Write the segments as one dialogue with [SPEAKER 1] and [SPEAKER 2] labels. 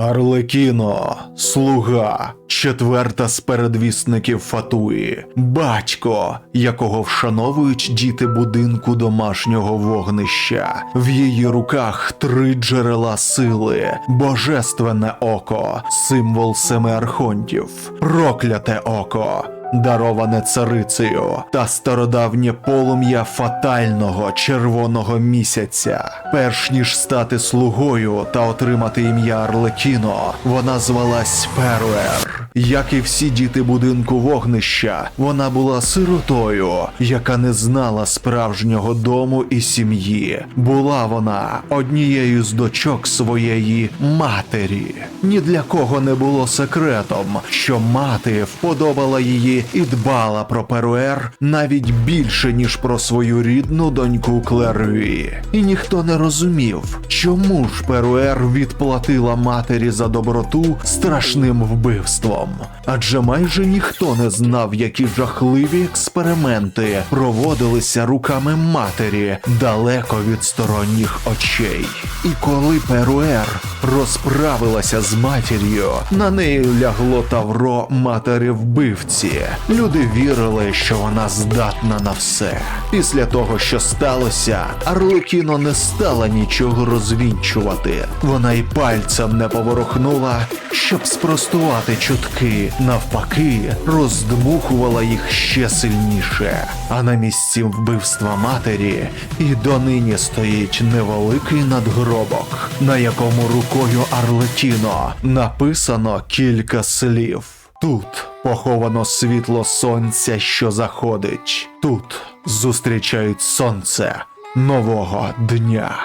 [SPEAKER 1] Арлекіно, слуга, четверта з передвісників Фатуї, батько, якого вшановують діти будинку домашнього вогнища. В її руках три джерела сили, божественне око, символ семи архонтів, прокляте око. Дароване царицею та стародавнє полум'я фатального червоного місяця. Перш ніж стати слугою та отримати ім'я Арлекіно, вона звалась Перуер. Як і всі діти будинку вогнища, вона була сиротою, яка не знала справжнього дому і сім'ї. Була вона однією з дочок своєї матері. Ні для кого не було секретом, що мати вподобала її і дбала про Перуер навіть більше, ніж про свою рідну доньку Клерві. І ніхто не розумів, чому ж Перуер відплатила матері за доброту страшним вбивством. Адже майже ніхто не знав, які жахливі експерименти проводилися руками матері далеко від сторонніх очей. І коли Перуер розправилася з матір'ю, на неї лягло тавро матері вбивці. Люди вірили, що вона здатна на все. Після того, що сталося, Арлекіно не стала нічого розвінчувати. Вона й пальцем не поворухнула, щоб спростувати чутки. Навпаки, роздмухувала їх ще сильніше. А на місці вбивства матері і донині стоїть невеликий надгробок, на якому рукою Арлекіно написано кілька слів. Тут поховано світло сонця, що заходить. Тут зустрічають сонце нового дня.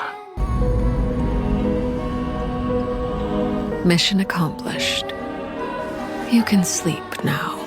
[SPEAKER 2] Mission accomplished. You can sleep now.